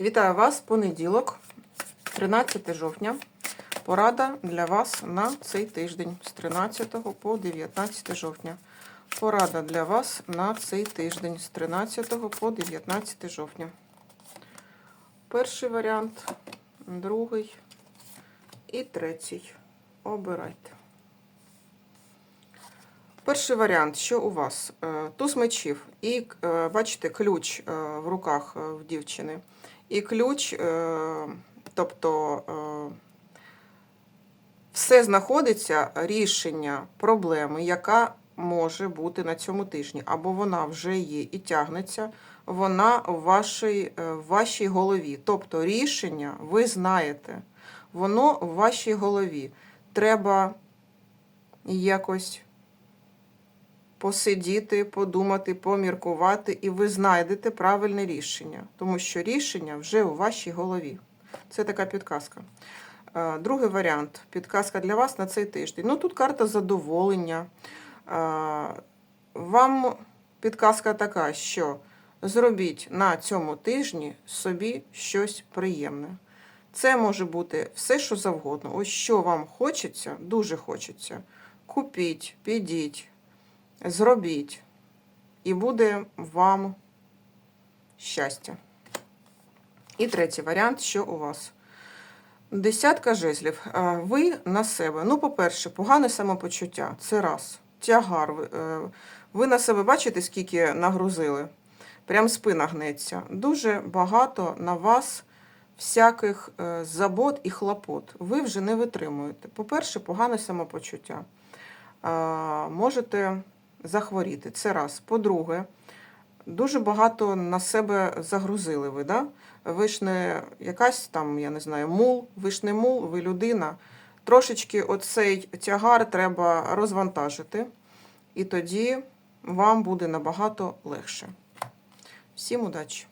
Вітаю вас понеділок, 13 жовтня. Порада для вас на цей тиждень з 13 по 19 жовтня. Порада для вас на цей тиждень з 13 по 19 жовтня. Перший варіант, другий і третій. Обирайте. Перший варіант, що у вас? Е, Туз мечів. І е, бачите, ключ е, в руках в дівчини. І ключ, тобто все знаходиться рішення проблеми, яка може бути на цьому тижні, або вона вже є і тягнеться, вона в вашій, в вашій голові. Тобто рішення ви знаєте, воно в вашій голові. Треба якось посидіти, подумати, поміркувати, і ви знайдете правильне рішення, тому що рішення вже у вашій голові. Це така підказка. Е, Другий варіант підказка для вас на цей тиждень. Ну, тут карта задоволення. Е, Вам підказка така, що зробіть на цьому тижні собі щось приємне. Це може бути все, що завгодно. Ось що вам хочеться, дуже хочеться. Купіть, підіть, зробіть, і буде вам щастя. І третій варіант, що у вас? Десятка жезлів. Е, Ви на себе. Ну, по-перше, погане самопочуття. Це раз. Тягар. Ви- е, на себе бачите, скільки нагрузили? Прям спина гнеться. Дуже багато на вас всяких е, забот і хлопот. Ви вже не витримуєте. По-перше, погане самопочуття. Можете захворіти. Це раз. По-друге, дуже багато на себе загрузили ви, да? Ви ж не якась там, я не знаю, мул, ви ж не мул, ви людина. Трошечки оцей тягар треба розвантажити, і тоді вам буде набагато легше. Всім удачі!